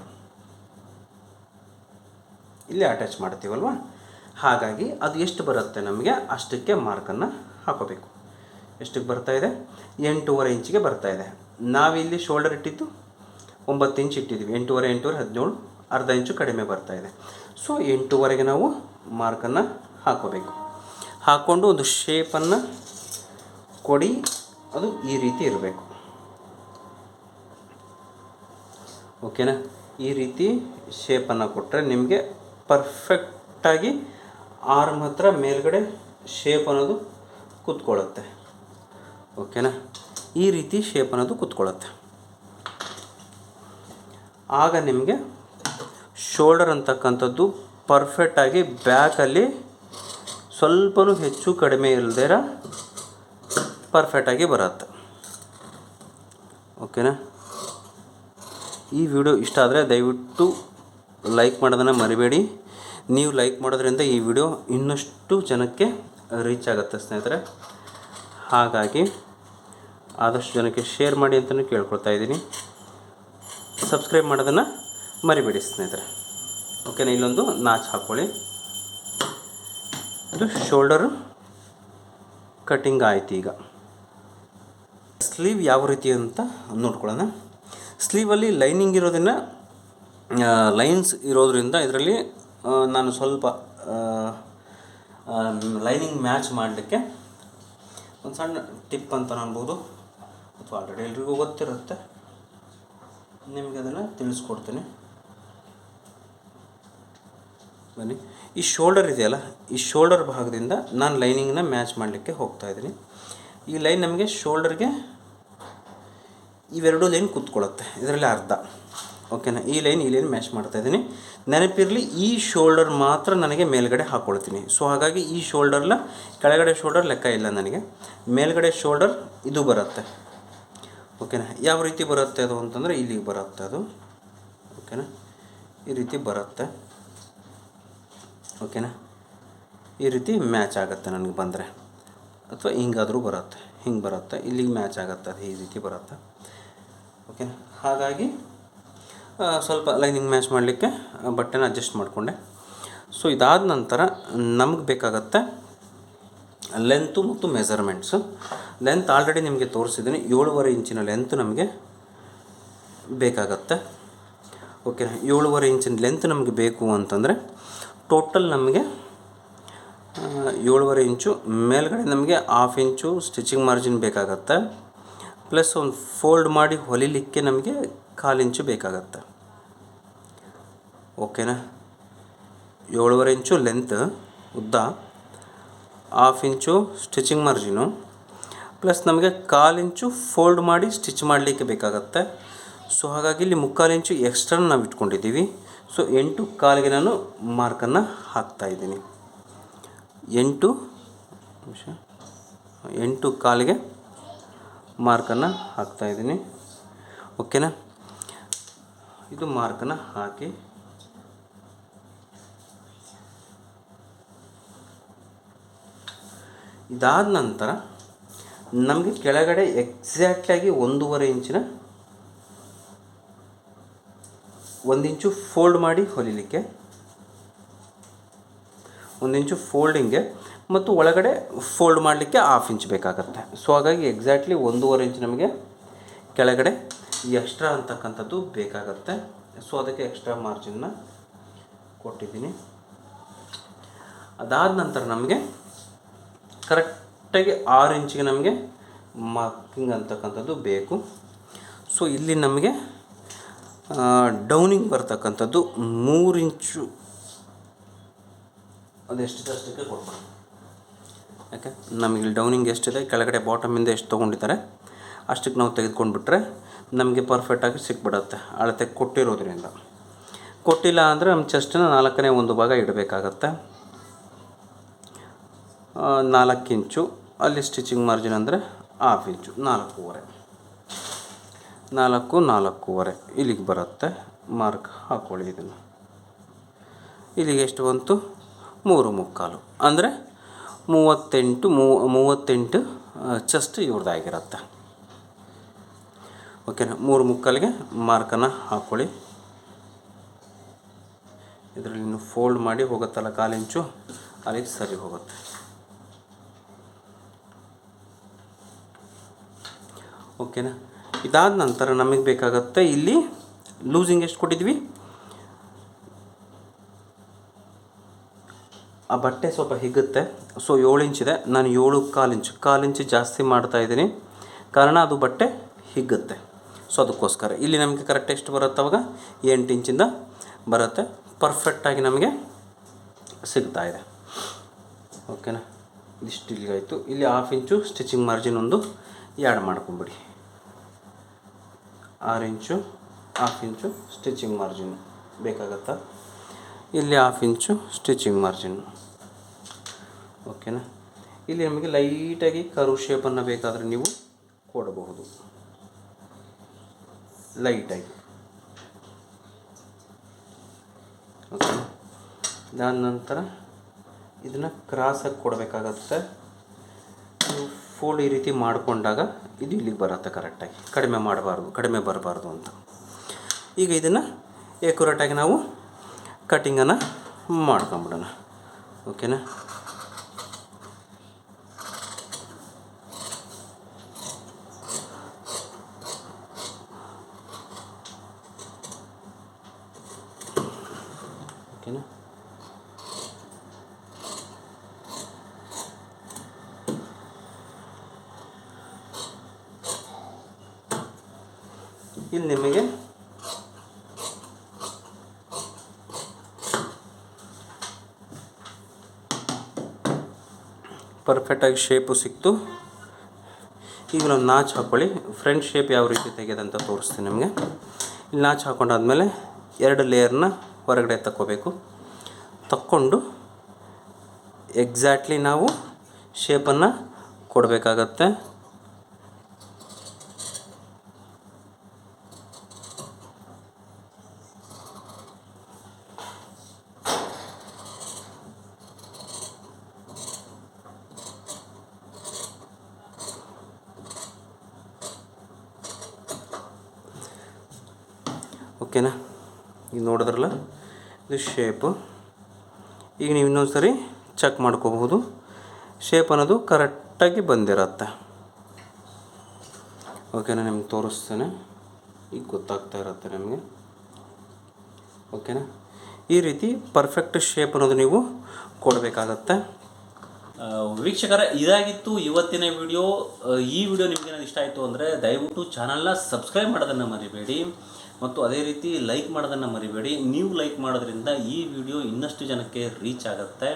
ಇಲ್ಲಿ ಅಟ್ಯಾಚ್ ಮಾಡ್ತೀವಲ್ವ? ಹಾಗಾಗಿ ಅದು ಎಷ್ಟು ಬರುತ್ತೆ ನಮಗೆ ಅಷ್ಟಕ್ಕೆ ಮಾರ್ಕನ್ನು ಹಾಕೋಬೇಕು. ಎಷ್ಟಕ್ಕೆ ಬರ್ತಾ ಇದೆ? ಎಂಟೂವರೆ ಇಂಚಿಗೆ ಬರ್ತಾ ಇದೆ. ನಾವಿಲ್ಲಿ ಶೋಲ್ಡರ್ ಇಟ್ಟಿದ್ದು ಒಂಬತ್ತು ಇಂಚ್ ಇಟ್ಟಿದ್ದೀವಿ. ಎಂಟೂವರೆ ಎಂಟೂವರೆ, ಹದಿನೇಳು, ಅರ್ಧ ಇಂಚು ಕಡಿಮೆ ಬರ್ತಾ ಇದೆ. ಸೊ ಎಂಟೂವರೆಗೆ ನಾವು ಮಾರ್ಕನ್ನು ಹಾಕೋಬೇಕು. ಹಾಕ್ಕೊಂಡು ಒಂದು ಶೇಪನ್ನು ಕೊಡಿ. ಅದು ಈ ರೀತಿ ಇರಬೇಕು. ಓಕೆನಾ ಈ ರೀತಿ ಶೇಪನ್ನು ಕೊಟ್ಟರೆ ನಿಮಗೆ ಪರ್ಫೆಕ್ಟಾಗಿ ಆರ್ಮ್ ಹತ್ರ ಮೇಲ್ಗಡೆ ಶೇಪ್ ಅನ್ನೋದು ಕೂತ್ಕೊಳ್ಳುತ್ತೆ. ಓಕೆನಾ ಈ ರೀತಿ ಶೇಪ್ ಅನ್ನೋದು ಕೂತ್ಕೊಳ್ಳುತ್ತೆ. ಆಗ ನಿಮಗೆ ಶೋಲ್ಡರ್ ಅಂತಕ್ಕಂಥದ್ದು ಪರ್ಫೆಕ್ಟಾಗಿ ಬ್ಯಾಕಲ್ಲಿ ಸ್ವಲ್ಪನೂ ಹೆಚ್ಚು ಕಡಿಮೆ ಇಲ್ಲದೇ ಪರ್ಫೆಕ್ಟಾಗಿ ಬರುತ್ತೆ. ಓಕೆನಾ ಈ ವಿಡಿಯೋ ಇಷ್ಟ ಆದರೆ ದಯವಿಟ್ಟು ಲೈಕ್ ಮಾಡೋದನ್ನು ಮರಿಬೇಡಿ. ನೀವು ಲೈಕ್ ಮಾಡೋದ್ರಿಂದ ಈ ವಿಡಿಯೋ ಇನ್ನಷ್ಟು ಜನಕ್ಕೆ ರೀಚ್ ಆಗುತ್ತೆ ಸ್ನೇಹಿತರೆ. ಹಾಗಾಗಿ ಆದಷ್ಟು ಜನಕ್ಕೆ ಶೇರ್ ಮಾಡಿ ಅಂತಲೂ ಕೇಳ್ಕೊಳ್ತಾ ಇದ್ದೀನಿ. ಸಬ್ಸ್ಕ್ರೈಬ್ ಮಾಡೋದನ್ನು ಮರಿಬೇಡಿ ಸ್ನೇಹಿತರೆ. ಓಕೆನಾ ಇಲ್ಲೊಂದು ನಾಚ್ ಹಾಕ್ಕೊಳ್ಳಿ. ಇದು ಶೋಲ್ಡರು ಕಟಿಂಗ್ ಆಯ್ತು ಈಗ. ಸ್ಲೀವ್ ಯಾವ ರೀತಿ ಅಂತ ನೋಡ್ಕೊಳ್ಳೋಣ. ಸ್ಲೀವಲ್ಲಿ ಲೈನಿಂಗ್ ಇರೋದನ್ನು ಲೈನ್ಸ್ ಇರೋದ್ರಿಂದ ಇದರಲ್ಲಿ ನಾನು ಸ್ವಲ್ಪ ಲೈನಿಂಗ್ ಮ್ಯಾಚ್ ಮಾಡಲಿಕ್ಕೆ ಒಂದು ಸಣ್ಣ ಟಿಪ್ ಅಂತ ಅನ್ಬೋದು. ಅಥವಾ ಆಲ್ರೆಡಿ ಎಲ್ರಿಗೂ ಗೊತ್ತಿರುತ್ತೆ. ನಿಮಗೆ ಅದನ್ನು ತಿಳಿಸ್ಕೊಡ್ತೀನಿ. ಬನ್ನಿ. ಈ ಶೋಲ್ಡರ್ ಇದೆಯಲ್ಲ, ಈ ಶೋಲ್ಡರ್ ಭಾಗದಿಂದ ನಾನು ಲೈನಿಂಗ್ನ ಮ್ಯಾಚ್ ಮಾಡಲಿಕ್ಕೆ ಹೋಗ್ತಾ ಇದ್ದೀನಿ. ಈ ಲೈನ್ ನಮಗೆ ಶೋಲ್ಡರ್ಗೆ ಇವೆರಡೂ ಲೈನ್ ಕೂತ್ಕೊಳ್ಳುತ್ತೆ, ಇದರಲ್ಲಿ ಅರ್ಧ. ಓಕೆನಾ ಈ ಲೈನ್ ಈ ಲೈನ್ ಮ್ಯಾಚ್ ಮಾಡ್ತಾ ಇದ್ದೀನಿ. ನೆನಪಿರಲಿ, ಈ ಶೋಲ್ಡರ್ ಮಾತ್ರ ನನಗೆ ಮೇಲ್ಗಡೆ ಹಾಕ್ಕೊಳ್ತೀನಿ ಸೊ ಹಾಗಾಗಿ ಈ ಶೋಲ್ಡರ್ನ ಕೆಳಗಡೆ ಶೋಲ್ಡರ್ ಲೆಕ್ಕ ಇಲ್ಲ ನನಗೆ. ಮೇಲ್ಗಡೆ ಶೋಲ್ಡರ್ ಇದು ಬರುತ್ತೆ. ಓಕೆನಾ ಯಾವ ರೀತಿ ಬರುತ್ತೆ ಅದು ಅಂತಂದರೆ, ಇಲ್ಲಿಗೆ ಬರುತ್ತೆ ಅದು. ಓಕೆನಾ ಈ ರೀತಿ ಬರುತ್ತೆ. ಓಕೆನಾ? ಈ ರೀತಿ ಮ್ಯಾಚ್ ಆಗುತ್ತೆ ನನಗೆ ಬಂದರೆ. ಅಥವಾ ಹಿಂಗಾದರೂ ಬರುತ್ತೆ. ಹಿಂಗೆ ಬರುತ್ತೆ. ಇಲ್ಲಿಗೆ ಮ್ಯಾಚ್ ಆಗುತ್ತೆ. ಅದು ಈ ರೀತಿ ಬರುತ್ತೆ. ಓಕೆನಾ? ಹಾಗಾಗಿ ಸ್ವಲ್ಪ ಲೈನಿಂಗ್ ಮ್ಯಾಚ್ ಮಾಡಲಿಕ್ಕೆ ಬಟ್ಟೆನ ಅಡ್ಜಸ್ಟ್ ಮಾಡಿಕೊಂಡೆ. ಸೊ, ಇದಾದ ನಂತರ ನಮಗೆ ಬೇಕಾಗತ್ತೆ ಲೆಂತು ಮತ್ತು ಮೆಸರ್ಮೆಂಟ್ಸು ಲೆಂತ್ ಆಲ್ರೆಡಿ ನಿಮಗೆ ತೋರಿಸಿದ್ದೀನಿ. ಏಳುವರೆ ಇಂಚಿನ ಲೆಂತ್ ನಮಗೆ ಬೇಕಾಗತ್ತೆ. ಓಕೆನಾ? ಏಳುವರೆ ಇಂಚಿನ ಲೆಂತ್ ನಮಗೆ ಬೇಕು ಅಂತಂದರೆ ಟೋಟಲ್ ನಮಗೆ ಏಳುವರೆ ಇಂಚು, ಮೇಲ್ಗಡೆ ನಮಗೆ ಹಾಫ್ ಇಂಚು ಸ್ಟಿಚಿಂಗ್ ಮಾರ್ಜಿನ್ ಬೇಕಾಗತ್ತೆ. ಪ್ಲಸ್ ಒಂದು ಫೋಲ್ಡ್ ಮಾಡಿ ಹೊಲಿಲಿಕ್ಕೆ ನಮಗೆ ಕಾಲು ಇಂಚು ಬೇಕಾಗತ್ತೆ. ಓಕೆನಾ ಏಳುವರೆ ಇಂಚು ಲೆಂತ್ ಉದ್ದ. Half inch stitching margin plus ನಮಗೆ ಕಾಲು ಇಂಚು ಫೋಲ್ಡ್ ಮಾಡಿ ಸ್ಟಿಚ್ ಮಾಡಲಿಕ್ಕೆ ಬೇಕಾಗತ್ತೆ. ಸೊ ಹಾಗಾಗಿ ಇಲ್ಲಿ ಮುಕ್ಕಾಲು ಇಂಚು ಎಕ್ಸ್ಟ್ರಾ ನಾವು ಇಟ್ಕೊಂಡಿದ್ದೀವಿ ಸೊ ಎಂಟು ಕಾಲಿಗೆ ನಾನು ಮಾರ್ಕನ್ನು ಹಾಕ್ತಾ ಇದ್ದೀನಿ. ಎಂಟು, ನಿಮಿಷ. ಎಂಟು ಕಾಲಿಗೆ ಮಾರ್ಕನ್ನು ಹಾಕ್ತಾ ಇದ್ದೀನಿ. ಓಕೆನಾ? ಇದು ಮಾರ್ಕನ್ನು ಹಾಕಿ. ಇದಾದ ನಂತರ ನಮಗೆ ಕೆಳಗಡೆ ಎಕ್ಸಾಕ್ಟಾಗಿ ಒಂದೂವರೆ ಇಂಚಿನ ಒಂದು ಇಂಚು ಫೋಲ್ಡ್ ಮಾಡಿ ಹೊಲಿಲಿಕ್ಕೆ. ಒಂದಿಂಚು ಇಂಚು ಫೋಲ್ಡಿಂಗ್ಗೆ ಮತ್ತು ಒಳಗಡೆ ಫೋಲ್ಡ್ ಮಾಡಲಿಕ್ಕೆ ಹಾಫ್ ಇಂಚ್ ಬೇಕಾಗುತ್ತೆ. ಸೊ ಹಾಗಾಗಿ ಎಕ್ಸಾಕ್ಟ್ಲಿ ಒಂದೂವರೆ ಇಂಚ್ ನಮಗೆ ಕೆಳಗಡೆ ಎಕ್ಸ್ಟ್ರಾ ಅಂತಕ್ಕಂಥದ್ದು ಬೇಕಾಗುತ್ತೆ. ಸೊ ಅದಕ್ಕೆ ಎಕ್ಸ್ಟ್ರಾ ಮಾರ್ಜಿನ್ನ ಕೊಟ್ಟಿದ್ದೀನಿ. ಅದಾದ ನಂತರ ನಮಗೆ ಕರೆಕ್ಟಾಗಿ ಆರು ಇಂಚಿಗೆ ನಮಗೆ ಮಾರ್ಕಿಂಗ್ ಅಂತಕ್ಕಂಥದ್ದು ಬೇಕು. ಸೊ ಇಲ್ಲಿ ನಮಗೆ ಡೌನಿಂಗ್ ಬರ್ತಕ್ಕಂಥದ್ದು ಮೂರು ಇಂಚು. ಅದೆಷ್ಟಿದೆ ಅಷ್ಟಕ್ಕೆ ಕೊಡ್ಬೋದು ಯಾಕೆ? ನಮಗೆ ಡೌನಿಂಗ್ ಎಷ್ಟಿದೆ, ಕೆಳಗಡೆ ಬಾಟಮಿಂದ ಎಷ್ಟು ತೊಗೊಂಡಿದ್ದಾರೆ, ಅಷ್ಟಕ್ಕೆ ನಾವು ತೆಗೆದುಕೊಂಡ್ಬಿಟ್ರೆ ನಮಗೆ ಪರ್ಫೆಕ್ಟಾಗಿ ಸಿಕ್ಬಿಡತ್ತೆ, ಅಳತೆ ಕೊಟ್ಟಿರೋದ್ರಿಂದ. ಕೊಟ್ಟಿಲ್ಲ ಅಂದರೆ ನಮ್ಮ ಚೆಸ್ಟನ್ನ ನಾಲ್ಕನೇ ಒಂದು ಭಾಗ ಇಡಬೇಕಾಗತ್ತೆ. ನಾಲ್ಕು ಇಂಚು, ಅಲ್ಲಿ ಸ್ಟಿಚಿಂಗ್ ಮಾರ್ಜಿನ್ ಅಂದರೆ ಹಾಫ್ ಇಂಚು ನಾಲ್ಕೂವರೆ. ನಾಲ್ಕು ನಾಲ್ಕೂವರೆ. ಇಲ್ಲಿಗೆ ಬರುತ್ತೆ. ಮಾರ್ಕ್ ಹಾಕ್ಕೊಳ್ಳಿ ಇದನ್ನು. ಇಲ್ಲಿಗೆ ಎಷ್ಟು ಬಂತು? ಮೂರು ಮುಕ್ಕಾಲು. ಅಂದರೆ ಮೂವತ್ತೆಂಟು ಮೂವತ್ತೆಂಟು ಚೆಸ್ಟ್ ಇವ್ರದ್ದಾಗಿರುತ್ತೆ. ಓಕೆನಾ ಮೂರು ಮುಕ್ಕಾಲಿಗೆ ಮಾರ್ಕನ್ನು ಹಾಕ್ಕೊಳ್ಳಿ ಇದರಲ್ಲಿ ಇನ್ನು ಫೋಲ್ಡ್ ಮಾಡಿ ಹೋಗುತ್ತಲ್ಲ ಕಾಲಿಂಚು ಅಲ್ಲಿಗೆ ಸರಿ ಹೋಗುತ್ತೆ. ಓಕೆನಾ ಇದಾದ ನಂತರ ನಮಗೆ ಬೇಕಾಗುತ್ತೆ ಇಲ್ಲಿ ಲೂಸಿಂಗ್ ಎಷ್ಟು ಕೊಟ್ಟಿದ್ವಿ? ಆ ಬಟ್ಟೆ ಸ್ವಲ್ಪ ಹಿಗ್ಗುತ್ತೆ. ಸೊ ಏಳು ಇಂಚಿದೆ ನಾನು ಏಳು ಕಾಲು ಇಂಚು ಕಾಲು ಇಂಚು ಜಾಸ್ತಿ ಮಾಡ್ತಾ ಇದ್ದೀನಿ. ಕಾರಣ ಅದು ಬಟ್ಟೆ ಹಿಗ್ಗುತ್ತೆ. ಸೊ ಅದಕ್ಕೋಸ್ಕರ. ಇಲ್ಲಿ ನಮಗೆ ಕರೆಕ್ಟ್ ಎಷ್ಟು ಬರುತ್ತೆ ಅವಾಗ? ಎಂಟು ಇಂಚಿಂದ ಬರುತ್ತೆ. ಪರ್ಫೆಕ್ಟಾಗಿ ನಮಗೆ ಸಿಗ್ತಾ ಇದೆ. ಓಕೆನಾ ಇದಿಷ್ಟು ಇಲ್ಲಿಗಾಯಿತು ಇಲ್ಲಿ ಹಾಫ್ ಇಂಚು ಸ್ಟಿಚಿಂಗ್ ಮಾರ್ಜಿನ್ ಒಂದು ಆ್ಯಡ್ ಮಾಡ್ಕೊಂಬಿಡಿ. ಆರು inch half inch stitching margin ಬೇಕಾಗತ್ತಾ? ಇಲ್ಲಿ ಹಾಫ್ ಇಂಚು ಸ್ಟಿಚಿಂಗ್ ಮಾರ್ಜಿನ್ ಓಕೆನಾ ಇಲ್ಲಿ ನಮಗೆ ಲೈಟಾಗಿ ಕರು ಶೇಪನ್ನು ಬೇಕಾದರೆ ನೀವು ಕೊಡಬಹುದು. ಲೈಟಾಗಿ ಓಕೆ ನಂತರ ಇದನ್ನು ಕ್ರಾಸಾಗಿ ಕೊಡಬೇಕಾಗತ್ತೆ. ಫೋಲ್ಡ್ ಈ ರೀತಿ ಮಾಡಿಕೊಂಡಾಗ ಇದು ಇಲ್ಲಿಗೆ ಬರುತ್ತೆ ಕರೆಕ್ಟಾಗಿ. ಕಡಿಮೆ ಮಾಡಬಾರ್ದು, ಕಡಿಮೆ ಬರಬಾರ್ದು ಅಂತ. ಈಗ ಇದನ್ನು ಏಕ್ಯುರೇಟಾಗಿ ನಾವು ಕಟ್ಟಿಂಗನ್ನು ಮಾಡ್ಕೊಂಬಿಡೋಣ. ಓಕೆನಾ ಇಲ್ಲಿ ನಿಮಗೆ ಪರ್ಫೆಕ್ಟಾಗಿ ಶೇಪು ಸಿಕ್ತು. ಈಗ ನಾವು ನಾಚ್ ಹಾಕ್ಕೊಳ್ಳಿ ಫ್ರಂಟ್ ಶೇಪ್ ಯಾವ ರೀತಿ ತೆಗೆಯೋದಂತ ತೋರಿಸ್ತೀನಿ ನಿಮಗೆ. ಇಲ್ಲಿ ನಾಚ್ ಹಾಕೊಂಡಾದ್ಮೇಲೆ ಎರಡು ಲೇಯರ್ನ ಹೊರಗಡೆ ತಕ್ಕೋಬೇಕು. ತಕ್ಕೊಂಡು ಎಕ್ಸಾಕ್ಟ್ಲಿ ನಾವು ಶೇಪನ್ನು ಕೊಡಬೇಕಾಗತ್ತೆ. ಓಕೆನಾ? ಈಗ ನೋಡಿದ್ರಲ್ಲ? ಇದು ಶೇಪು ಈಗ ನೀವು ಇನ್ನೊಂದು ಸರಿ ಚೆಕ್ ಮಾಡ್ಕೋಬಹುದು. ಶೇಪ್ ಅನ್ನೋದು ಕರೆಕ್ಟಾಗಿ ಬಂದಿರತ್ತೆ. ಓಕೆನಾ, ನಿಮ್ಗೆ ತೋರಿಸ್ತೇನೆ. ಈಗ ಗೊತ್ತಾಗ್ತಾ ಇರತ್ತೆ ನಿಮಗೆ. ಓಕೆನಾ? ಈ ರೀತಿ ಪರ್ಫೆಕ್ಟ್ ಶೇಪ್ ಅನ್ನೋದು ನೀವು ಕೊಡಬೇಕಾಗತ್ತೆ. ವೀಕ್ಷಕರ, ಇದಾಗಿತ್ತು ಇವತ್ತಿನ ವಿಡಿಯೋ ಈ ವಿಡಿಯೋ ನಿಮಗೆ ಇಷ್ಟ ಆಯಿತು ಅಂದರೆ ದಯವಿಟ್ಟು ಚಾನಲ್ನ ಸಬ್ಸ್ಕ್ರೈಬ್ ಮಾಡೋದನ್ನು ಮರಿಬೇಡಿ. ಮತ್ತು ಅದೇ ರೀತಿ ಲೈಕ್ ಮಾಡೋದನ್ನು ಮರಿಬೇಡಿ. ನೀವು ಲೈಕ್ ಮಾಡೋದ್ರಿಂದ ಈ ವಿಡಿಯೋ ಇನ್ನಷ್ಟು ಜನಕ್ಕೆ ರೀಚ್ ಆಗುತ್ತೆ.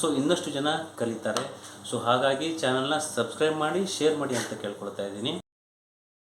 ಸೊ ಇನ್ನಷ್ಟು ಜನ ಕಲಿತಾರೆ. ಸೊ ಹಾಗಾಗಿ ಚಾನಲ್ನ ಸಬ್ಸ್ಕ್ರೈಬ್ ಮಾಡಿ ಶೇರ್ ಮಾಡಿ ಅಂತ ಕೇಳ್ಕೊಳ್ತಾ ಇದ್ದೀನಿ.